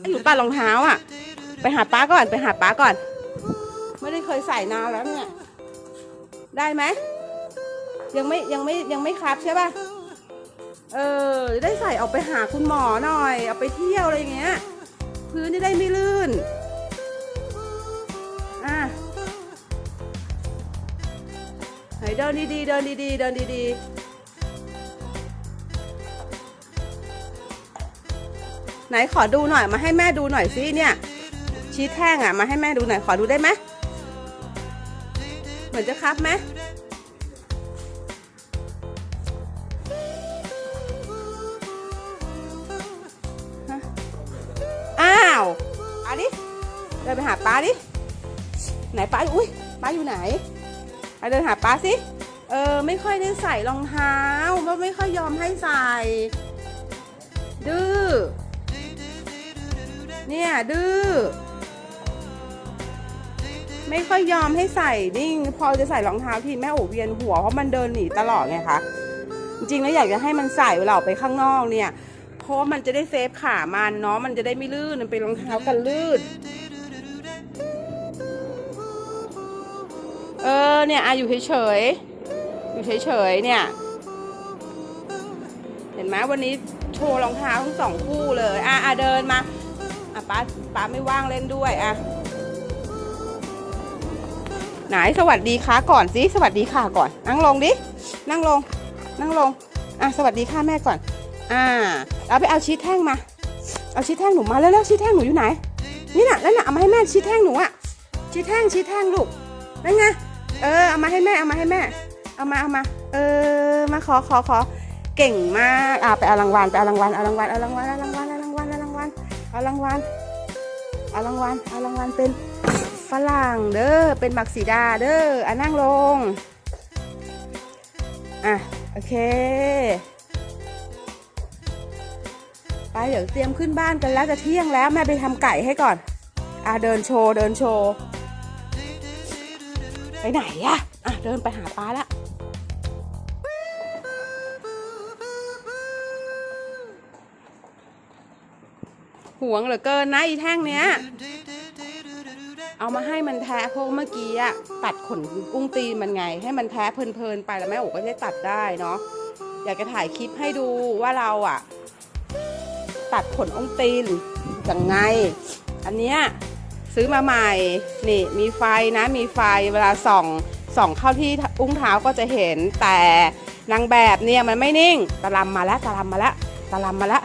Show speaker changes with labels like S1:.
S1: หนูปัดรองเท้าอะ ไปหาป้าก่อนไปหาป้าก่อน ไม่ได้เคยใส่นานแล้วเนี่ย ได้ไหมยังไม่ยังไม่ยังไม่ครับใช่ป่ะเออได้ใส่ออกไปหาคุณหมอหน่อยเอาไปเที่ยวอะไรอย่างเงี้ย พื้นจะได้ไม่ลื่นอะไหนเดินดีๆเดินดีๆเดินดีๆ ไหนขอดูหน่อยมาให้แม่ดูหน่อยสิเนี่ย ชี้แท่งอะมาให้แม่ดูหน่อยขอดูได้ไหมเหมือนจะครับไหมอ้าวป้าดิเดินไปหาป้าดิ ไหนป้าอุ้ยป้าอยู่ไหนไปเดินหาป้าสิ เออ ไม่ค่อยได้ใส่รองเท้าก็ไม่ค่อยยอมให้ใส่ เนี่ย ดื้อ ไม่ค่อยยอมให้ใส่นี่พอจะใส่รองเท้าทีแม่โอเวียนหัวเพราะมันเดินหนีตลอดไงคะ จริงๆแล้วอยากจะให้มันใส่เวลาออกไปข้างนอกเนี่ย เพราะมันจะได้เซฟขามันเนาะ มันจะได้ไม่ลื่น มันเป็นรองเท้ากันลื่น เออ เนี่ยอาอยู่เฉยๆ อยู่เฉยๆ เนี่ย เห็นไหมวันนี้โชว์รองเท้าทั้งสองคู่เลย อะอะเดินมา ป้าป้าไม่ว่างเล่นด้วยอะไหนสวัสดีค่ะก่อนสิสวัสดีค่ะก่อน นั่งลงดินั่งลง นั่งลงอะสวัสดีค่ะแม่ก่อน อ่าเอาไปเอาชีทแท่งมา เอาชีทแท่งหนูมาแล้วแล้วชีทแท่งหนูอยู่ไหน นี่น่ะนั่นน่ะเอามาให้แม่ชีทแท่งหนูอะชีทแท่งชีทแท่งลูกนั่นไงเออเอามาให้แม่เอามาให้แม่ เอามาเอามา เออมาขอขอขอเก่งมากอะไปเอารางวัลไปเอารางวัลเอารางวัลเอารางวัลเอารางวัล เอารางวัลเอารางวัลเอารางวัลเป็นฝรั่งเด้อเป็นบักสีดาเด้ออะนั่งลงอะโอเคไปเดี๋ยวเตรียมขึ้นบ้านกันแล้วจะเที่ยงแล้วแม่ไปทำไก่ให้ก่อน อะเดินโชว์เดินโชว์ ไปไหนอะอะเดินไปหาป้าละ หวงเหลือเกินนะอีแท่งเนี้ย เอามาให้มันแท้เพราะเมื่อกี้อะตัดขนกุ้งตีนมันไง ให้มันแท้เพลินๆไปแล้วแม่โอ๋ก็ได้ตัดได้เนาะอยากจะถ่ายคลิปให้ดูว่าเราอะตัดขนองตีนยังไง อันเนี้ยซื้อมาใหม่นี่มีไฟนะมีไฟเวลาส่องส่องเข้าที่อุ้งเท้าก็จะเห็นแต่นางแบบเนี่ยมันไม่นิ่งตะลำมาแล้วตะลำมาแล้วตะลำมาแล้ว